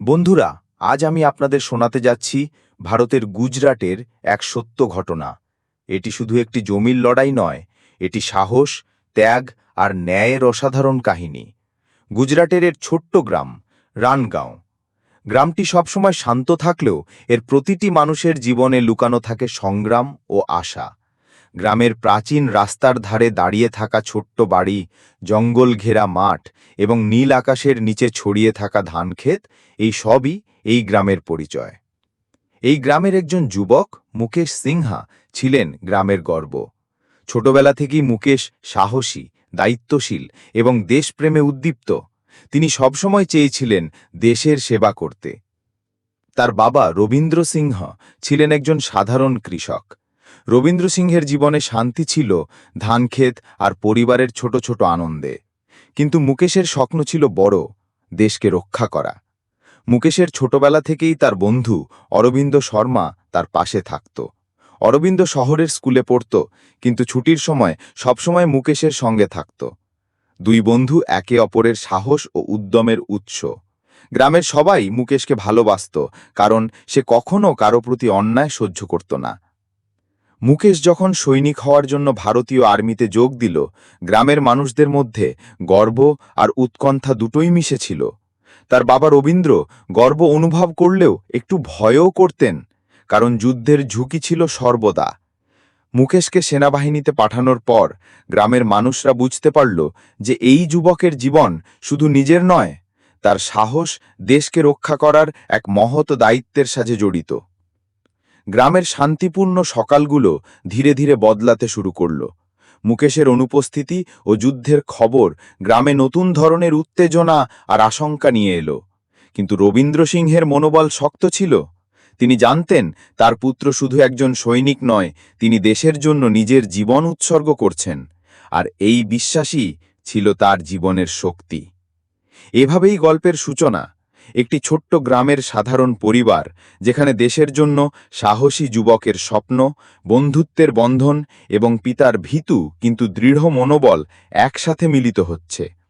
বন্ধুরা, আজ আমি আপনাদের শোনাতে যাচ্ছি ভারতের গুজরাটের এক সত্য ঘটনা। এটি শুধু একটি জমির লড়াই নয়, এটি সাহস, ত্যাগ আর ন্যায়ের অসাধারণ কাহিনী। গুজরাটের এর ছোট্ট গ্রাম, রানগাঁও। গ্রামটি সবসময় শান্ত থাকলেও এর প্রতিটি মানুষের জীবনে লুকানো থাকে সংগ্রাম ও আশা। গ্রামের প্রাচীন রাস্তার ধারে দাঁড়িয়ে থাকা ছোট্ট বাড়ি, জঙ্গল ঘেরা মাঠ এবং নীল আকাশের নিচে ছড়িয়ে থাকা ধানক্ষেত এই সবই এই গ্রামের পরিচয়। এই গ্রামের একজন যুবক, মুকেশ সিংহা, ছিলেন গ্রামের গর্ব। ছোটবেলা থেকেই মুকেশ সাহসী, দায়িত্বশীল এবং দেশপ্রেমে উদ্দীপ্ত। তিনি সবসময় চেয়েছিলেন দেশের সেবা করতে। তার বাবা রবীন্দ্র সিংহ ছিলেন একজন সাধারণ কৃষক। রবীন্দ্র সিংহের জীবনে শান্তি ছিল ধানক্ষেত আর পরিবারের ছোট ছোট আনন্দে। কিন্তু মুকেশের স্বপ্ন ছিল বড়, দেশকে রক্ষা করা। মুকেশের ছোটবেলা থেকেই তার বন্ধু অরবিন্দ শর্মা তার পাশে থাকত। অরবিন্দ শহরের স্কুলে পড়ত, কিন্তু ছুটির সময় সবসময় মুকেশের সঙ্গে থাকত। দুই বন্ধু একে অপরের সাহস ও উদ্যমের উৎস। গ্রামের সবাই মুকেশকে ভালোবাসত, কারণ সে কখনও কারও প্রতি অন্যায় সহ্য করত না। মুকেশ যখন সৈনিক হওয়ার জন্য ভারতীয় আর্মিতে যোগ দিল, গ্রামের মানুষদের মধ্যে গর্ব আর উৎকণ্ঠা দুটোই মিশেছিল। তার বাবা রবীন্দ্র গর্ব অনুভব করলেও একটু ভয়ও করতেন, কারণ যুদ্ধের ঝুঁকি ছিল সর্বদা। মুকেশকে সেনাবাহিনীতে পাঠানোর পর গ্রামের মানুষরা বুঝতে পারল যে এই যুবকের জীবন শুধু নিজের নয়, তার সাহস দেশকে রক্ষা করার এক মহৎ দায়িত্বের সাথে জড়িত। গ্রামের শান্তিপূর্ণ সকালগুলো ধীরে ধীরে বদলাতে শুরু করল। মুকেশের অনুপস্থিতি ও যুদ্ধের খবর গ্রামে নতুন ধরনের উত্তেজনা আর আশঙ্কা নিয়ে এলো। কিন্তু রবীন্দ্র সিংহের মনোবল শক্ত ছিল। তিনি জানতেন, তার পুত্র শুধু একজন সৈনিক নয়, তিনি দেশের জন্য নিজের জীবন উৎসর্গ করছেন। আর এই বিশ্বাসই ছিল তার জীবনের শক্তি। এভাবেই গল্পের সূচনা। একটি ছোট্ট গ্রামের সাধারণ পরিবার, যেখানে দেশের জন্য সাহসী যুবকের স্বপ্ন, বন্ধুত্বের বন্ধন এবং পিতার ভীতু কিন্তু দৃঢ় মনোবল একসাথে মিলিত হচ্ছে।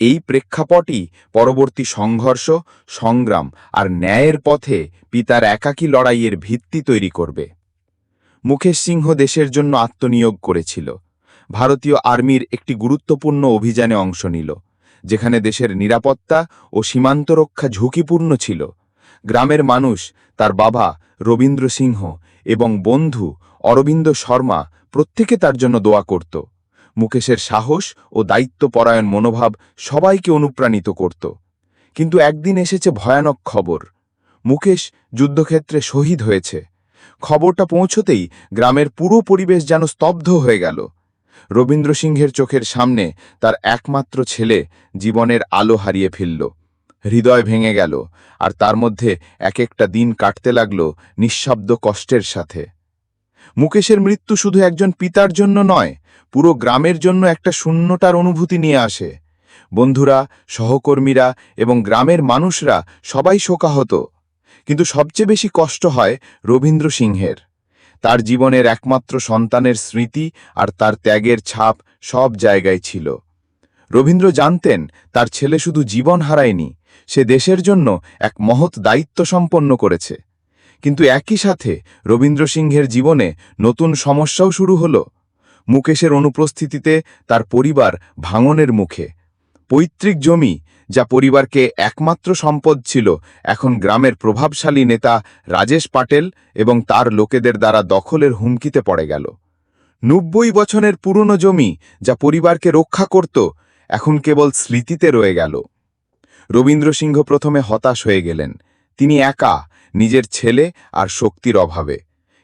এই প্রেক্ষাপটই পরবর্তী সংঘর্ষ, সংগ্রাম আর ন্যায়ের পথে পিতার একাকী লড়াইয়ের ভিত্তি তৈরি করবে। মুকেশ সিংহ দেশের জন্য আত্মনিয়োগ করেছিল। ভারতীয় আর্মির একটি গুরুত্বপূর্ণ অভিযানে অংশ নিল। যেখানে দেশের নিরাপত্তা ও সীমান্ত রক্ষা ঝুঁকিপূর্ণ ছিল। গ্রামের মানুষ, তার বাবা রবীন্দ্র সিংহ এবং বন্ধু অরবিন্দ শর্মা প্রত্যেকে তার জন্য দোয়া করত। মুকেশের সাহস ও দায়িত্বপরায়ণ মনোভাব সবাইকে অনুপ্রাণিত করত। কিন্তু একদিন এসেছে ভয়ানক খবর। মুকেশ যুদ্ধক্ষেত্রে শহীদ হয়েছে। খবরটা পৌঁছতেই গ্রামের পুরো পরিবেশ যেন স্তব্ধ হয়ে গেল। রবীন্দ্র সিংহের চোখের সামনে তার একমাত্র ছেলে জীবনের আলো হারিয়ে ফেলল। হৃদয় ভেঙে গেল আর তার মধ্যে এক একটা দিন কাটতে লাগল নিঃশব্দ কষ্টের সাথে। মুকেশের মৃত্যু শুধু একজন পিতার জন্য নয়, পুরো গ্রামের জন্য একটা শূন্যতার অনুভূতি নিয়ে আসে। বন্ধুরা, সহকর্মীরা এবং গ্রামের মানুষরা সবাই শোকাহত। কিন্তু সবচেয়ে বেশি কষ্ট হয় রবীন্দ্র সিংহের। তার জীবনের একমাত্র সন্তানের স্মৃতি আর তার ত্যাগের ছাপ সব জায়গায় ছিল। রবীন্দ্র জানতেন, তার ছেলে শুধু জীবন হারায়নি, সে দেশের জন্য এক মহৎ দায়িত্ব সম্পন্ন করেছে। কিন্তু একই সাথে রবীন্দ্র সিংহের জীবনে নতুন সমস্যাও শুরু হল। মুকেশের অনুপস্থিতিতে তার পরিবার ভাঙনের মুখে। পৈতৃক জমি যা পরিবারকে একমাত্র সম্পদ ছিল, এখন গ্রামের প্রভাবশালী নেতা রাজেশ পাটেল এবং তার লোকেদের দ্বারা দখলের হুমকিতে পড়ে গেল। নব্বই বছরের পুরনো জমি যা পরিবারকে রক্ষা করত, এখন কেবল স্মৃতিতে রয়ে গেল। রবীন্দ্র সিংহ প্রথমে হতাশ হয়ে গেলেন। তিনি একা, নিজের ছেলে আর শক্তির অভাবে।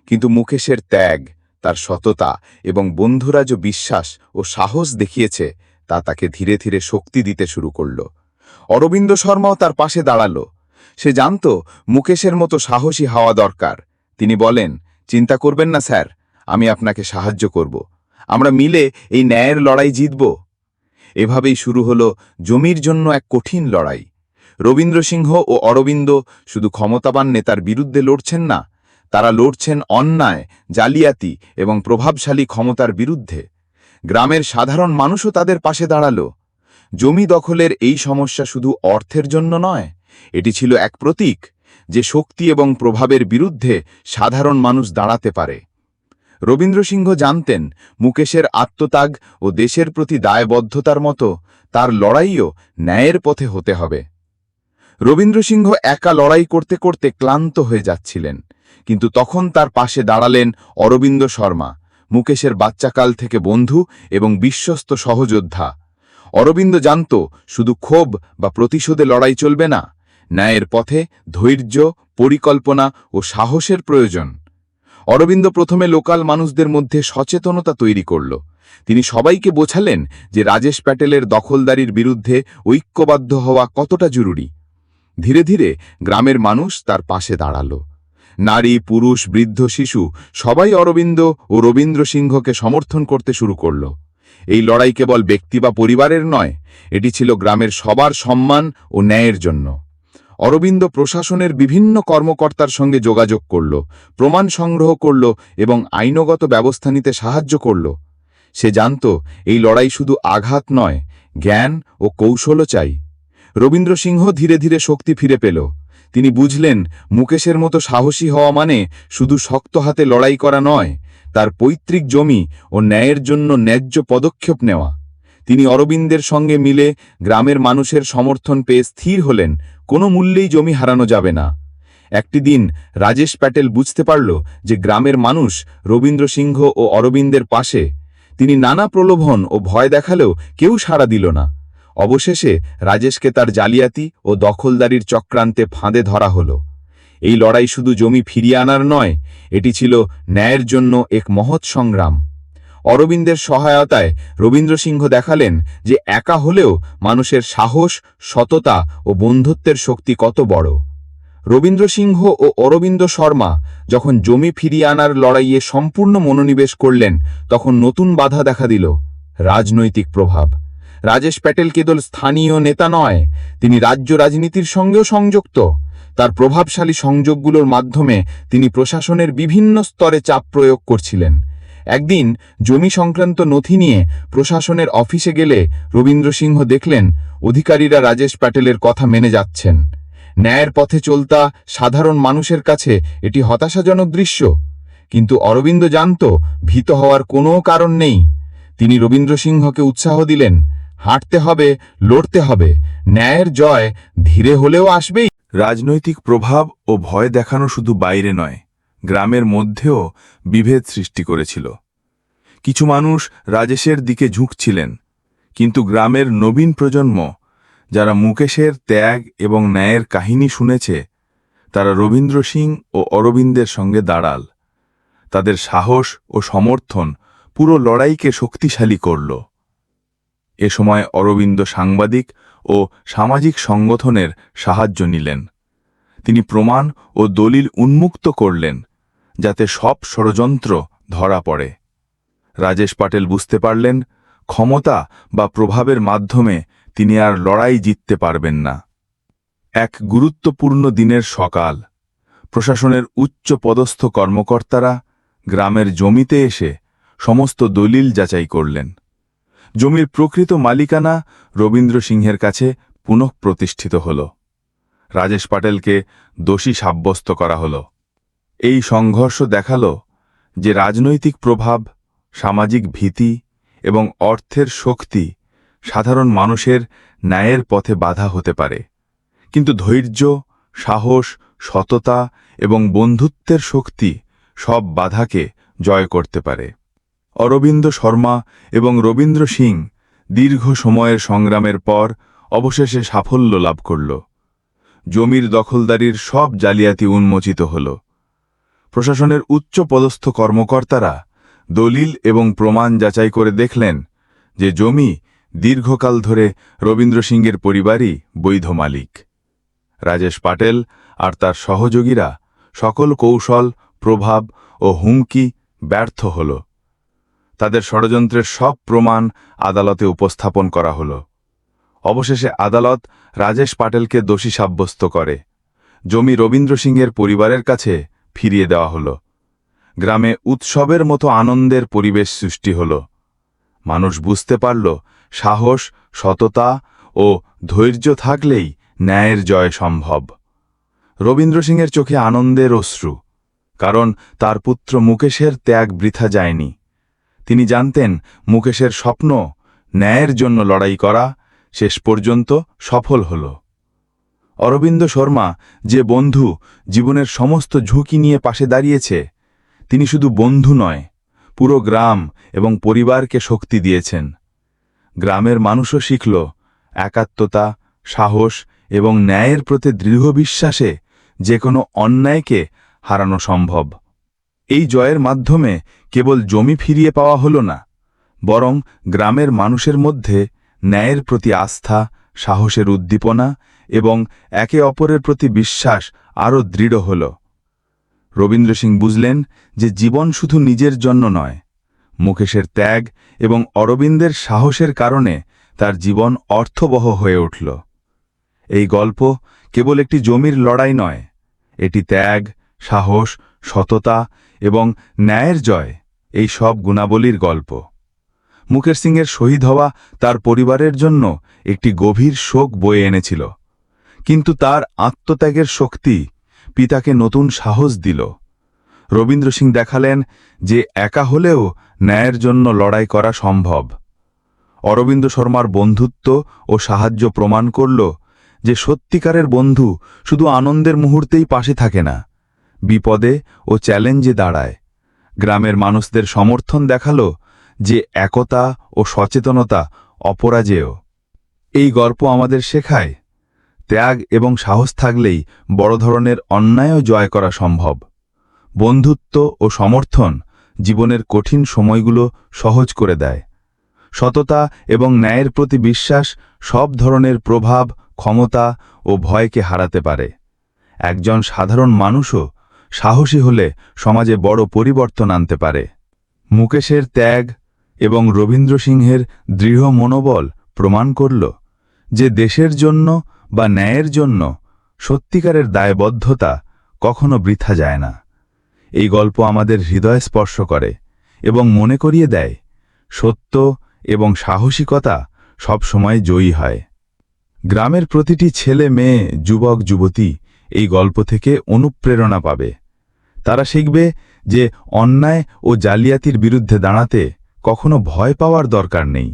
কিন্তু মুকেশের ত্যাগ, তার সততা এবং বন্ধুরা যে বিশ্বাস ও সাহস দেখিয়েছে, তা তাকে ধীরে ধীরে শক্তি দিতে শুরু করল। অরবিন্দ শর্মাও তার পাশে দাঁড়াল। সে জানত মুকেশের মতো সাহসী হওয়া দরকার। তিনি বলেন, চিন্তা করবেন না স্যার, আমি আপনাকে সাহায্য করব। আমরা মিলে এই ন্যায়ের লড়াই জিতব। এভাবেই শুরু হল জমির জন্য এক কঠিন লড়াই। রবীন্দ্র সিংহ ও অরবিন্দ শুধু ক্ষমতাবান নেতার বিরুদ্ধে লড়ছেন না, তারা লড়ছেন অন্যায়, জালিয়াতি এবং প্রভাবশালী ক্ষমতার বিরুদ্ধে। গ্রামের সাধারণ মানুষও তাদের পাশে দাঁড়াল। জমি দখলের এই সমস্যা শুধু অর্থের জন্য নয়, এটি ছিল এক প্রতীক যে শক্তি এবং প্রভাবের বিরুদ্ধে সাধারণ মানুষ দাঁড়াতে পারে। রবীন্দ্র সিংহ জানতেন, মুকেশের আত্মত্যাগ ও দেশের প্রতি দায়বদ্ধতার মতো তার লড়াইও ন্যায়ের পথে হতে হবে। রবীন্দ্র সিংহ একা লড়াই করতে করতে ক্লান্ত হয়ে যাচ্ছিলেন, কিন্তু তখন তার পাশে দাঁড়ালেন অরবিন্দ শর্মা, মুকেশের বাচ্চাকাল থেকে বন্ধু এবং বিশ্বস্ত সহযোদ্ধা। অরবিন্দ জানত, শুধু ক্ষোভ বা প্রতিশোধে লড়াই চলবে না। ন্যায়ের পথে ধৈর্য, পরিকল্পনা ও সাহসের প্রয়োজন। অরবিন্দ প্রথমে লোকাল মানুষদের মধ্যে সচেতনতা তৈরি করল। তিনি সবাইকে বোঝালেন যে রাজেশ প্যাটেলের দখলদারির বিরুদ্ধে ঐক্যবদ্ধ হওয়া কতটা জরুরি। ধীরে ধীরে গ্রামের মানুষ তার পাশে দাঁড়াল। নারী, পুরুষ, বৃদ্ধ, শিশু সবাই অরবিন্দ ও রবীন্দ্র সিংহকে সমর্থন করতে শুরু করল। এই লড়াই কেবল ব্যক্তি বা পরিবারের নয়, এটি ছিল গ্রামের সবার সম্মান ও ন্যায়ের জন্য। অরবিন্দ প্রশাসনের বিভিন্ন কর্মকর্তার সঙ্গে যোগাযোগ করল, প্রমাণ সংগ্রহ করল এবং আইনগত ব্যবস্থা নিতে সাহায্য করল। সে জানত, এই লড়াই শুধু আঘাত নয়, জ্ঞান ও কৌশলও চাই। রবীন্দ্র সিংহ ধীরে ধীরে শক্তি ফিরে পেল। তিনি বুঝলেন, মুকেশের মতো সাহসী হওয়া মানে শুধু শক্ত হাতে লড়াই করা নয় তার পৈতৃক জমি ও ন্যায়ের জন্য ন্যায্য পদক্ষেপ নেওয়া। তিনি অরবিন্দের সঙ্গে মিলে গ্রামের মানুষের সমর্থন পেয়ে স্থির হলেন, কোনো মূল্যেই জমি হারানো যাবে না। একটি দিন রাজেশ প্যাটেল বুঝতে পারল যে গ্রামের মানুষ রবীন্দ্র সিংহ ও অরবিন্দের পাশে। তিনি নানা প্রলোভন ও ভয় দেখালেও কেউ সাড়া দিল না। অবশেষে রাজেশকে তার জালিয়াতি ও দখলদারির চক্রান্তে ফাঁদে ধরা হল। এই লড়াই শুধু জমি ফিরিয়ে আনার নয়, এটি ছিল ন্যায়ের জন্য এক মহৎ সংগ্রাম। অরবিন্দের সহায়তায় রবীন্দ্র সিংহ দেখালেন যে একা হলেও মানুষের সাহস, সততা ও বন্ধুত্বের শক্তি কত বড়। রবীন্দ্র সিংহ ও অরবিন্দ শর্মা যখন জমি ফিরিয়ে আনার লড়াইয়ে সম্পূর্ণ মনোনিবেশ করলেন, তখন নতুন বাধা দেখা দিল, রাজনৈতিক প্রভাব। রাজেশ প্যাটেল কেবল স্থানীয় নেতা নয়, তিনি রাজ্য রাজনীতির সঙ্গেও সংযুক্ত। তার প্রভাবশালী সংযোগগুলোর মাধ্যমে তিনি প্রশাসনের বিভিন্ন স্তরে চাপ প্রয়োগ করছিলেন। একদিন জমি সংক্রান্ত নথি নিয়ে প্রশাসনের অফিসে গেলে রবীন্দ্র সিংহ দেখলেন, অধিকারীরা রাজেশ প্যাটেলের কথা মেনে যাচ্ছেন। ন্যায়ের পথে চলতা সাধারণ মানুষের কাছে এটি হতাশাজনক দৃশ্য। কিন্তু অরবিন্দ জানত, ভীত হওয়ার কোনো কারণ নেই। তিনি রবীন্দ্র সিংহকে উৎসাহ দিলেন, হাঁটতে হবে, লড়তে হবে, ন্যায়ের জয় ধীরে হলেও আসবেই। রাজনৈতিক প্রভাব ও ভয় দেখানো শুধু বাইরে নয়, গ্রামের মধ্যেও বিভেদ সৃষ্টি করেছিল। কিছু মানুষ রাজেশের দিকে ঝুঁকছিলেন, কিন্তু গ্রামের নবীন প্রজন্ম, যারা মুকেশের ত্যাগ এবং ন্যায়ের কাহিনী শুনেছে, তারা রবীন্দ্র সিং ও অরবিন্দের সঙ্গে দাঁড়াল। তাদের সাহস ও সমর্থন পুরো লড়াইকে শক্তিশালী করল। এ সময় অরবিন্দ সাংবাদিক ও সামাজিক সংগঠনের সাহায্য নিলেন। তিনি প্রমাণ ও দলিল উন্মুক্ত করলেন, যাতে সব ষড়যন্ত্র ধরা পড়ে। রাজেশ পাটেল বুঝতে পারলেন, ক্ষমতা বা প্রভাবের মাধ্যমে তিনি আর লড়াই জিততে পারবেন না। এক গুরুত্বপূর্ণ দিনের সকাল, প্রশাসনের উচ্চ পদস্থ কর্মকর্তারা গ্রামের জমিতে এসে সমস্ত দলিল যাচাই করলেন। জমির প্রকৃত মালিকানা রবীন্দ্র সিংহের কাছে পুনঃপ্রতিষ্ঠিত হল। রাজেশ পাটেলকে দোষী সাব্যস্ত করা হল। এই সংঘর্ষ দেখাল যে রাজনৈতিক প্রভাব, সামাজিক ভীতি এবং অর্থের শক্তি সাধারণ মানুষের ন্যায়ের পথে বাধা হতে পারে। কিন্তু ধৈর্য, সাহস, সততা এবং বন্ধুত্বের শক্তি সব বাধাকে জয় করতে পারে। অরবিন্দ শর্মা এবং রবীন্দ্র সিং দীর্ঘ সময়ের সংগ্রামের পর অবশেষে সাফল্য লাভ করল। জমির দখলদারির সব জালিয়াতি উন্মোচিত হল। প্রশাসনের উচ্চ পদস্থ কর্মকর্তারা দলিল এবং প্রমাণ যাচাই করে দেখলেন যে জমি দীর্ঘকাল ধরে রবীন্দ্র সিংয়ের পরিবারই বৈধ মালিক। রাজেশ পাটেল আর তার সহযোগীরা সকল কৌশল, প্রভাব ও হুমকি ব্যর্থ হল। তাদের ষড়যন্ত্রের সব প্রমাণ আদালতে উপস্থাপন করা হল। অবশেষে আদালত রাজেশ পাটেলকে দোষী সাব্যস্ত করে। জমি রবীন্দ্র সিংয়ের পরিবারের কাছে ফিরিয়ে দেওয়া হল। গ্রামে উৎসবের মতো আনন্দের পরিবেশ সৃষ্টি হল। মানুষ বুঝতে পারল, সাহস, সততা ও ধৈর্য থাকলেই ন্যায়ের জয় সম্ভব। রবীন্দ্র সিংয়ের চোখে আনন্দের অশ্রু, কারণ তার পুত্র মুকেশের ত্যাগ বৃথা যায়নি। তিনি জানতেন, মুকেশের স্বপ্ন ন্যায়ের জন্য লড়াই করা শেষ পর্যন্ত সফল হল। অরবিন্দ শর্মা যে বন্ধু জীবনের সমস্ত ঝুঁকি নিয়ে পাশে দাঁড়িয়েছে, তিনি শুধু বন্ধু নয়, পুরো গ্রাম এবং পরিবারকে শক্তি দিয়েছেন। গ্রামের মানুষও শিখল একাত্মতা, সাহস এবং ন্যায়ের প্রতি দৃঢ় বিশ্বাসে যে কোনো অন্যায়কে হারানো সম্ভব। এই জয়ের মাধ্যমে কেবল জমি ফিরিয়ে পাওয়া হল না, বরং গ্রামের মানুষের মধ্যে ন্যায়ের প্রতি আস্থা, সাহসের উদ্দীপনা এবং একে অপরের প্রতি বিশ্বাস আরও দৃঢ় হল। রবীন্দ্র সিং বুঝলেন যে জীবন শুধু নিজের জন্য নয়, মুকেশের ত্যাগ এবং অরবিন্দের সাহসের কারণে তার জীবন অর্থবহ হয়ে উঠল। এই গল্প কেবল একটি জমির লড়াই নয়, এটি ত্যাগ, সাহস, সততা এবং ন্যায়ের জয়। এই সব গুণাবলীর গল্প। মুকেশ সিংয়ের শহীদ হওয়া তার পরিবারের জন্য একটি গভীর শোক বয়ে এনেছিল। কিন্তু তার আত্মত্যাগের শক্তি পিতাকে নতুন সাহস দিল। রবীন্দ্র সিং দেখালেন যে একা হলেও ন্যায়ের জন্য লড়াই করা সম্ভব। অরবিন্দ শর্মার বন্ধুত্ব ও সাহায্য প্রমাণ করল যে সত্যিকারের বন্ধু শুধু আনন্দের মুহূর্তেই পাশে থাকে না, বিপদে ও চ্যালেঞ্জে দাঁড়ায়। গ্রামের মানুষদের সমর্থন দেখাল যে একতা ও সচেতনতা অপরাজেয়। এই গল্প আমাদের শেখায়, ত্যাগ এবং সাহস থাকলেই বড় ধরনের অন্যায়ও জয় করা সম্ভব। বন্ধুত্ব ও সমর্থন জীবনের কঠিন সময়গুলো সহজ করে দেয়। সততা এবং ন্যায়ের প্রতি বিশ্বাস সব ধরনের প্রভাব, ক্ষমতা ও ভয়কে হারাতে পারে। একজন সাধারণ মানুষও সাহসী হলে সমাজে বড় পরিবর্তন আনতে পারে। মুকেশের ত্যাগ এবং রবীন্দ্র সিংহের দৃঢ় মনোবল প্রমাণ করল যে দেশের জন্য বা ন্যায়ের জন্য সত্যিকারের দায়বদ্ধতা কখনো বৃথা যায় না। এই গল্প আমাদের হৃদয় স্পর্শ করে এবং মনে করিয়ে দেয়, সত্য এবং সাহসিকতা সবসময় জয়ী হয়। গ্রামের প্রতিটি ছেলে মেয়ে যুবক যুবতী এই গল্প থেকে অনুপ্রেরণা পাবে। তারা শিখবে যে অন্যায় ও জালিয়াতির বিরুদ্ধে দাঁড়াতে কখনো ভয় পাওয়ার দরকার নেই।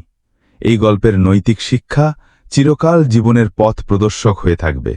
এই গল্পের নৈতিক শিক্ষা চিরকাল জীবনের পথ প্রদর্শক হয়ে থাকবে।